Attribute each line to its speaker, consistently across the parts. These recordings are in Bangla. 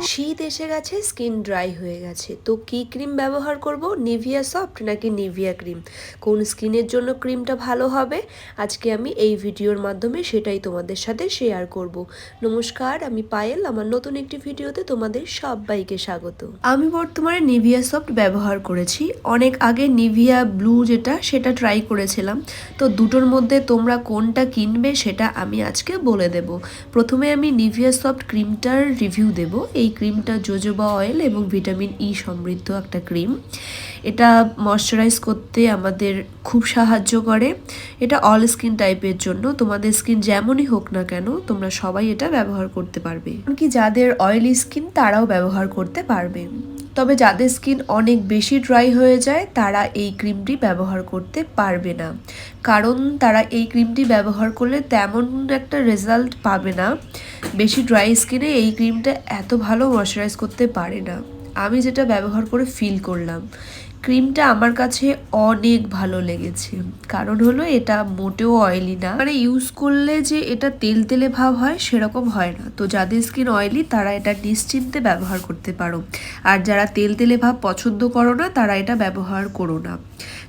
Speaker 1: শীত এসে গেছে, স্কিন ড্রাই হয়ে গেছে। তো কি ক্রিম ব্যবহার করব? নিভিয়া সফট নাকি নিভিয়া ক্রিম? কোন স্কিনের জন্য ক্রিমটা ভালো হবে? আজকে আমি এই ভিডিওর মাধ্যমে সেটাই তোমাদের সাথে শেয়ার করব। নমস্কার, আমি পায়েল, আমার নতুন একটি ভিডিওতে তোমাদের সবাইকে স্বাগত। আমি বর্তমানে নিভিয়া সফট ব্যবহার করেছি। অনেক আগে নিভিয়া ব্লু যেটা, সেটা ট্রাই করেছিলাম। তো দুটোর মধ্যে তোমরা কোনটা কিনবে, সেটা আমি আজকে বলে দেব। প্রথমে আমি নিভিয়া সফট ক্রিমটার রিভিউ দেব। এই ক্রিমটা জোজোবা অয়েল এবং ভিটামিন ই সমৃদ্ধ একটা ক্রিম এটা ময়শ্চারাইজ করতে আমাদের খুব সাহায্য করে। এটা অল স্কিন টাইপের জন্য। তোমাদের স্কিন যেমনই হোক না কেন, তোমরা সবাই এটা ব্যবহার করতে পারবে। এমনকি যাদের অয়েলি স্কিন তারাও ব্যবহার করতে পারবে। তবে যাদের স্কিন অনেক বেশি ড্রাই হয়ে যায়, তারা এই ক্রিমটি ব্যবহার করতে পারবে না। কারণ তারা এই ক্রিমটি ব্যবহার করলে তেমন একটা রেজাল্ট পাবে না। বেশি ড্রাই স্কিনে এই ক্রিমটা এত ভালো ময়শ্চারাইজ করতে পারে না। আমি যেটা ব্যবহার করে ফিল করলাম। ক্রিমটা আমার কাছে অনেক ভালো লেগেছে। কারণ হলো এটা মোটেও অয়েলি না। মানে ইউজ করলে যে এটা তেল তেলে ভাব হয়, সেরকম হয় না। তো যাদের স্কিন অয়েলি তারা এটা নিশ্চিন্তে ব্যবহার করতে পারো। আর যারা তেল তেলে ভাব পছন্দ করো না, তারা এটা ব্যবহার করো না।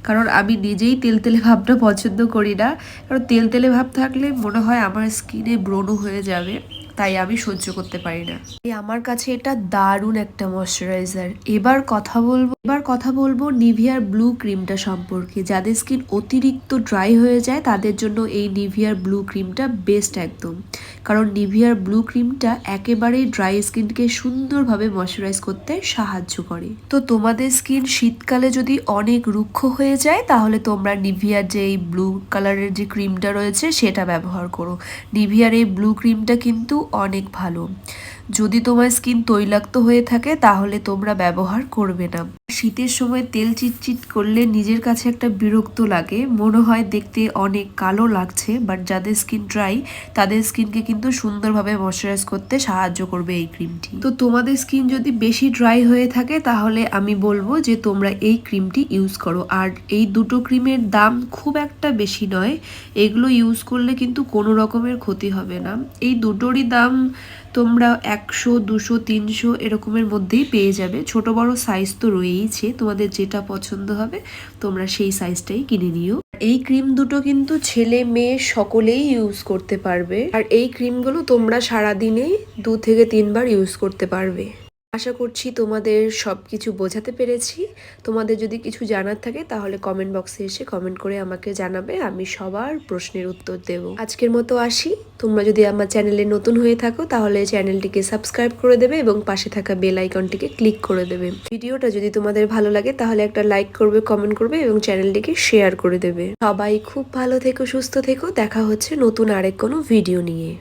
Speaker 1: কারণ আমি নিজেই তেল তেলে ভাবটা পছন্দ করি না। কারণ তেল তেলে ভাব থাকলে মনে হয় আমার স্কিনে ব্রণ হয়ে যাবে। তাই আমি সহ্য করতে পারি না। এই আমার কাছে এটা দারুণ একটা ময়শ্চারাইজার এবার কথা বলব, এবার কথা বলব নিভিয়ার ব্লু ক্রিমটা সম্পর্কে। যাদের স্কিন অতিরিক্ত ড্রাই হয়ে যায়, তাদের জন্য এই নিভিয়ার ব্লু ক্রিমটা বেস্ট একদম। কারণ নিভিয়ার ব্লু ক্রিমটা একেবারেই ড্রাই স্কিনকে সুন্দরভাবে ময়শ্চারাইজ করতে সাহায্য করে। তো তোমাদের স্কিন শীতকালে যদি অনেক রুক্ষ হয়ে যায়, তাহলে তোমরা নিভিয়ার যে এই ব্লু কালারের যে ক্রিমটা রয়েছে, সেটা ব্যবহার করো। নিভিয়ার এই ব্লু ক্রিমটা কিন্তু অনেক ভালো। যদি তোমার স্কিন তৈলাক্ত হয়ে থাকে, তাহলে তোমরা ব্যবহার করবে না। শীতের সময় তেল চিটচিট করলে নিজের কাছে একটা বিরক্ত লাগে। মনে হয় দেখতে অনেক কালো লাগছে বাট যাদের স্কিন ড্রাই, তাদের স্কিনকে কিন্তু সুন্দরভাবে ময়শ্চারাইজ করতে সাহায্য করবে এই ক্রিমটি। তো তোমাদের স্কিন যদি বেশি ড্রাই হয়ে থাকে, তাহলে আমি বলব যে তোমরা এই ক্রিমটি ইউজ করো। আর এই দুটো ক্রিমের দাম খুব একটা বেশি নয়। এগুলো ইউজ করলে কিন্তু কোনো রকমের ক্ষতি হবে না। এই দুটোরই দাম তোমরা একশো, দুশো, তিনশো এরকমের মধ্যেই পেয়ে যাবে। ছোট, বড় সাইজ তো রয়েইছে, তোমাদের যেটা পছন্দ হবে, তোমরা সেই সাইজটাই কিনে নিও। এই ক্রিম দুটো কিন্তু ছেলে, মেয়ে সকলেই ইউজ করতে পারবে। আর এই ক্রিমগুলো তোমরা সারাদিনেই দু থেকে তিনবার ইউজ করতে পারবে। আশা করছি তোমাদের সব কিছু বোঝাতে পেরেছি। তোমাদের যদি কিছু জানার থাকে, তাহলে কমেন্ট বক্সে এসে কমেন্ট করে আমাকে জানাবে, আমি সবার প্রশ্নের উত্তর দেব। আজকের মতো আসি। তোমরা যদি আমার চ্যানেলে নতুন হয়ে থাকো, তাহলে চ্যানেলটিকে সাবস্ক্রাইব করে দেবে এবং পাশে থাকা বেল আইকনটিকে ক্লিক করে দেবে। ভিডিওটা যদি তোমাদের ভালো লাগে, তাহলে একটা লাইক করবে, কমেন্ট করবে এবং চ্যানেলটিকে শেয়ার করে দেবে। সবাই খুব ভালো থেকো, সুস্থ থেকো। দেখা হচ্ছে নতুন আরেক কোনো ভিডিও নিয়ে।